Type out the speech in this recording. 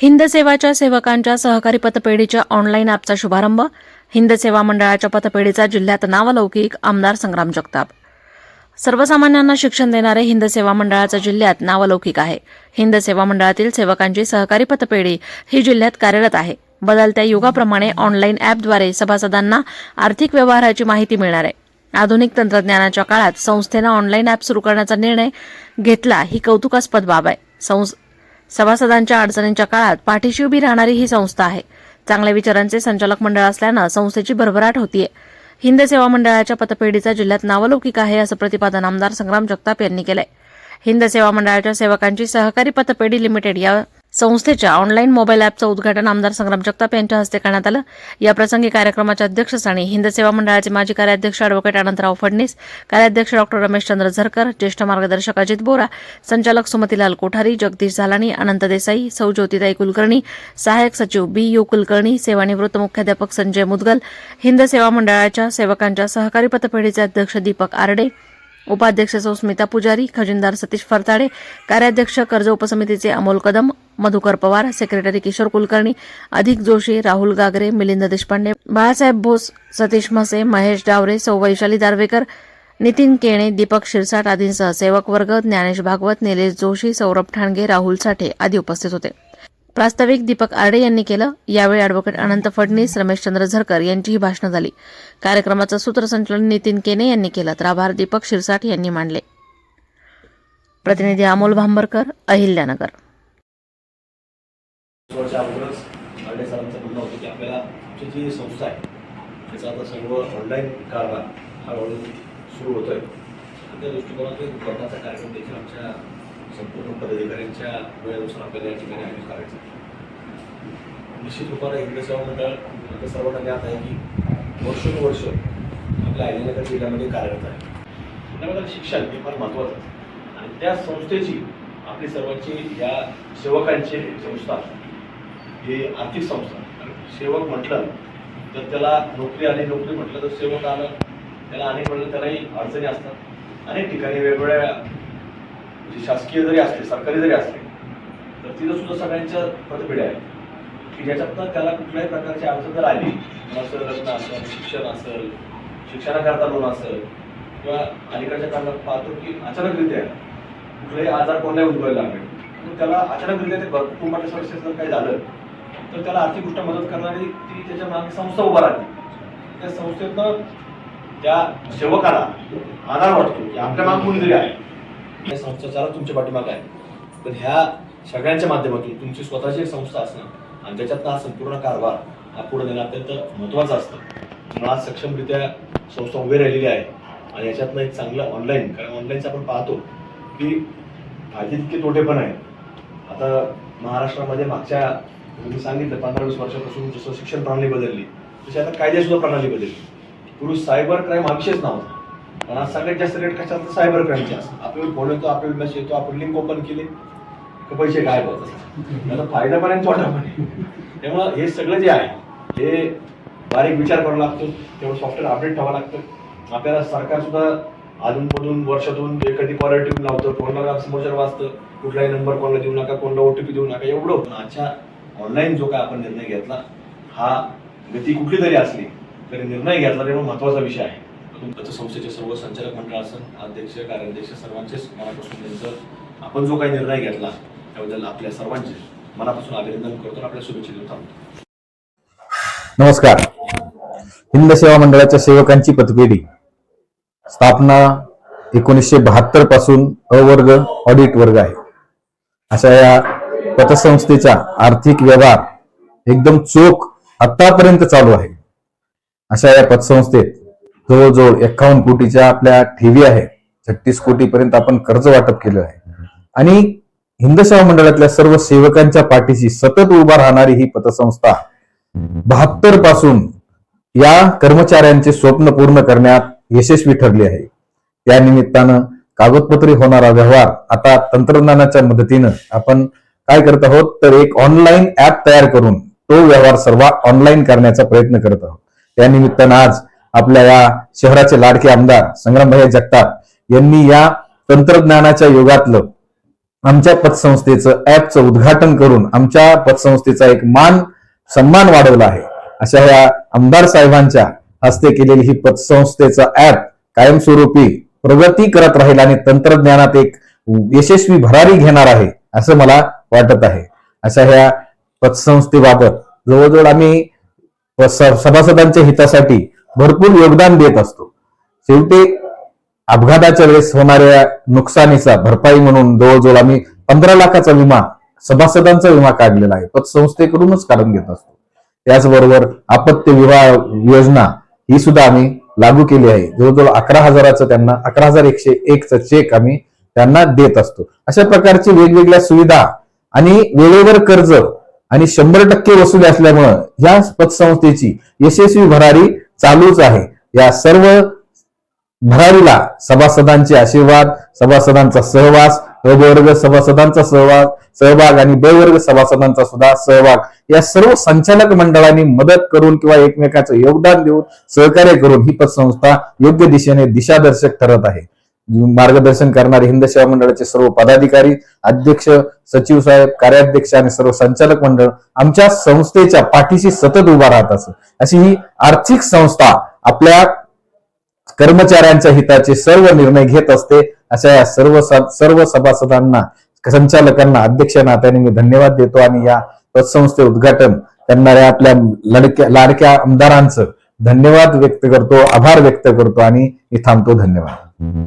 हिंद सेवाच्या सेवकांच्या सहकारी पतपेढीच्या ऑनलाईन ॲपचा शुभारंभ हिंद सेवा मंडळाच्या पतपेढीचा जिल्ह्यात नावलौकिक आमदार संग्राम जगताप. सर्वसामान्यांना शिक्षण देणारे हिंद सेवा मंडळाचं जिल्ह्यात नावलौकिक आहे. हिंद सेवा मंडळातील सेवकांची सहकारी पतपेढी ही जिल्ह्यात कार्यरत आहे. बदलत्या युगाप्रमाणे ऑनलाईन ॲपद्वारे सभासदांना आर्थिक व्यवहाराची माहिती मिळणार आहे. आधुनिक तंत्रज्ञानाच्या काळात संस्थेनं ऑनलाईन ॲप सुरू करण्याचा निर्णय घेतला ही कौतुकास्पद बाब आहे. संस सभासदांच्या अडचणींच्या काळात पाठीशी उभी राहणारी ही संस्था आहे. चांगल्या विचारांचे संचालक मंडळ असल्यानं संस्थेची भरभराट होतीये. हिंद सेवा मंडळाच्या पतपेढीचा जिल्ह्यात नावलौकिक आहे असं प्रतिपादन आमदार संग्राम जगताप यांनी केलंय. हिंद सेवा मंडळाच्या सेवकांची सहकारी पतपेढी लिमिटेड या संस्थेच्या ऑनलाईन मोबाईल ॲपचं उद्घाटन आमदार संग्राम जगताप यांच्या हस्ते करण्यात आलं. या प्रसंगी कार्यक्रमाच्या अध्यक्षस्थानी हिंद सेवा मंडळाचे माजी कार्याध्यक्ष अॅडव्होकेट अनंतराव फडणीस कार्याध्यक्ष डॉक्टर रमेशचंद्र झरकर ज्येष्ठ मार्गदर्शक अजित बोरा संचालक सुमतीलाल कोठारी जगदीश झालानी अनंत देसाई सौ ज्योतिताई कुलकर्णी सहाय्यक सचिव बी यू कुलकर्णी सेवानिवृत्त मुख्याध्यापक संजय मुदगल हिंद सेवा मंडळाच्या सेवकांच्या सहकारी पतपेढीचे अध्यक्ष दीपक आरडे उपाध्यक्ष सौ स्मिता पुजारी खजिनदार सतीश फरताडे कार्याध्यक्ष कर्ज उपसमितीचे अमोल कदम मधुकर पवार सेक्रेटरी किशोर कुलकर्णी अधिक जोशी राहुल गागरे मिलिंद देशपांडे बाळासाहेब बोस सतीश म्हसे महेश डावरे सौ वैशाली दारवेकर नितीन केणे दीपक शिरसाट आदींसह सेवक वर्ग ज्ञानेश भागवत निलेश जोशी सौरभ ठाणगे राहुल साठे आदी उपस्थित होते. प्रास्ताविक दीपक आरडे यांनी केलं. यावेळी अॅडव्होकेट अनंत फडणीस रमेशचंद्र झरकर यांचीही भाषणं झाली. कार्यक्रमाचं सूत्रसंचलन नितीन केने यांनी केलं तर आभार दीपक शिरसाट यांनी मांडले. प्रतिनिधी अमोल भांबरकर अहिल्यानगर. वर्षा अगोदरच आरडे सरांचं म्हणणं होतं की आपल्याला आमची जी संस्था आहे त्याचा आता सर्व ऑनलाईन कारभार हळूहळू सुरू होतो आहे त्या दृष्टिकोनातून एक कार्यक्रम देखील आमच्या संपूर्ण पदाधिकाऱ्यांच्या वेळेनुसार आपल्याला या ठिकाणी आयोजित करायचं आहे. निश्चित रूपाने हिंद सेवा मंडळ आता सर्वांना ज्ञात आहे की वर्षानुवर्ष आपल्या अहिल्यानगर जिल्ह्यामध्ये कार्यरत आहे. त्यामुळे शिक्षण हे फार महत्त्वाचं आहे. आणि त्या संस्थेची आपली सर्वांची या सेवकांची संस्था ही आर्थिक संस्था सेवक म्हटलं तर त्याला नोकरी आली नोकरी म्हटलं तर सेवक आलं. त्याला अनेक म्हटलं त्यालाही अडचणी असतात. अनेक ठिकाणी वेगवेगळ्या म्हणजे शासकीय जरी असले सरकारी जरी असले तर तिथं सुद्धा सगळ्यांच्या पतपिढ्या आहेत. की ज्याच्यातनं त्याला कुठल्याही प्रकारची अडचण जर आली असं लग्न असेल शिक्षण असेल शिक्षणाकरता लोन असेल किंवा अलीकडच्या काळात पाहतो की अचानकरित्या कुठलाही आजार कोणालाही उद्भवायला लागले मग त्याला अचानकरित्या ते कुटुंबाच्या सदस्य जर काही झालं तर त्याला आर्थिकदृष्ट्या मदत करणारी ती त्याच्यामागे संस्था उभा राहते. त्या संस्थेतनं त्या सेवकाला आधार वाटतो की आपल्या मागे कोणीतरी आहे. या संस्था तुमच्या पाठीमागे आहे. पण ह्या सगळ्यांच्या माध्यमातून तुमची स्वतःची एक संस्था असणं आणि त्याच्यातनं हा संपूर्ण कारभार हा पुढे देणं अत्यंत महत्त्वाचं असतं. आज सक्षमरित्या संस्था उभी राहिलेली आहे आणि याच्यातनं एक चांगलं ऑनलाईन कारण ऑनलाईनचं आपण पाहतो की फायदे तितके तोटे पण आहेत. आता महाराष्ट्रामध्ये मागच्या मी सांगितलं पंधरा वीस वर्षापासून जसं शिक्षण प्रणाली बदलली तशी आता कायदेसुद्धा प्रणाली बदलली. पूर्वी सायबर क्राईम हा विषयच नव्हता. पण आज सगळ्यात जास्त रेट कशा असतात सायबर क्राईमचे असतात. आपल्याला फोन येतो आपल्याला मेसेज येतो आपण लिंक ओपन केले का पैसे काय होतात त्याचा फायदा पण आहे तोटा पण आहे. त्यामुळं हे सगळं जे आहे हे बारीक विचार करावा लागतो. तेवढं सॉफ्टवेअर अपडेट ठेवावं लागतं. आपल्याला सरकारसुद्धा सुद्धा अधूनमधून वर्षातून एखादी कॉलर ट्यून लावतं कोणाला समोरच्या वाचतं कुठलाही नंबर कोणाला देऊ नका कोणाला पी देऊ नका एवढं पण आजच्या ऑनलाईन जो काय आपण निर्णय घेतला हा गती कुठली तरी असली तरी निर्णय घेतला तेव्हा महत्त्वाचा विषय आहे. आता संस्थेचे सर्व संचालक मंडळ असेल अध्यक्ष कार्याध्यक्ष सर्वांचेच मनापासून त्यांचं आपण जो काही निर्णय घेतला त्याबद्दल आपल्या सर्वांचे मनापासून अभिनंदन करतो आणि आपल्या शुभेच्छा देऊन थांबतो नमस्कार. हिंद सेवा मंडळाच्या सेवकांची पतपेढी. स्थापना एकोणीसशे बहात्तरपासून अ वर्ग ऑडिट वर्ग आहे. अशा या पतसंस्थेचा आर्थिक व्यवहार एकदम चोख आतापर्यंत चालू आहे. अशा या पतसंस्थेत जवळजवळ एकावन्न कोटीच्या आपल्या ठेवी आहे. छत्तीस कोटी पर्यंत आपण कर्ज वाटप केलं आहे. आणि हिंद सेवा मंडळातल्या सर्व सेवकांच्या पाठीशी सतत उभा राहणारी ही पतसंस्था बहात्तरपासून या कर्मचाऱ्यांचे स्वप्न पूर्ण करण्यात यशस्वी ठरली आहे. त्या निमित्तानं कागदपत्री होणारा व्यवहार आता तंत्रज्ञानाच्या मदतीनं आपण काय करत आहोत? तर एक ऑनलाईन ऍप तयार करून तो व्यवहार सर्व ऑनलाईन करण्याचा प्रयत्न करत आहोत. त्या निमित्तानं आज आपल्या या शहराचे लाडके आमदार संग्रामभाई जगताप यांनी या तंत्रज्ञानाच्या युगातलं आमच्या पतसंस्थेचं ऍपचं उद्घाटन करून आमच्या पतसंस्थेचा एक मान सन्मान वाढवला आहे. अशा या आमदार साहेबांच्या हस्ते केलेली ही पतसंस्थेचं ऍप कायमस्वरूपी प्रगती करत राहील आणि तंत्रज्ञानात एक यशस्वी भरारी घेणार आहे. असं मला वाटत आहे. अशा ह्या पतसंस्थेबाबत जवळजवळ आम्ही सभासदांच्या हितासाठी भरपूर योगदान देत असतो. शेवटी अपघाताच्या वेळेस होणाऱ्या नुकसानीचा भरपाई म्हणून जवळजवळ आम्ही पंधरा लाखाचा विमा सभासदांचा विमा काढलेला आहे. पतसंस्थेकडूनच काढून घेत असतो. त्याचबरोबर आपत्ती विमा योजना ही सुद्धा आम्ही लागू केली आहे. जवळजवळ अकरा हजाराचं त्यांना अकरा हजार एकशे एकचा चेक आम्ही त्यांना देत असतो. अशा प्रकारची वेगवेगळ्या सुविधा आणि वेळेवर कर्ज आणि शंभर टक्के वसुली असल्यामुळं या पतसंस्थेची यशस्वी भरारी चालूच आहे. या सर्व भरारीला सभासदांचे आशीर्वाद सभासदांचा सहवास अ वर्ग सभासदांचा सहभाग सहभाग आणि ब वर्ग सभासदांचा सुद्धा सहभाग या सर्व संचालक मंडळांनी मदत करून किंवा एकमेकाचं योगदान देऊन सहकार्य करून ही पतसंस्था योग्य दिशेने दिशादर्शक ठरत आहे. मार्गदर्शन करणारे हिंद सेवा मंडळाचे सर्व पदाधिकारी अध्यक्ष सचिव साहेब कार्याध्यक्ष आणि सर्व संचालक मंडळ आमच्या संस्थेच्या पाठीशी सतत उभा राहत असं अशी ही आर्थिक संस्था आपल्या कर्मचाऱ्यांच्या हिताचे सर्व निर्णय घेत असते. अशा या सर्व सर्व सभासदांना संचालकांना अध्यक्ष नात्याने मी धन्यवाद देतो आणि या पतसंस्थे उद्घाटन करणाऱ्या आपल्या लडक्या लाडक्या आमदारांचं धन्यवाद व्यक्त करतो आभार व्यक्त करतो आणि मी थांबतो. धन्यवाद.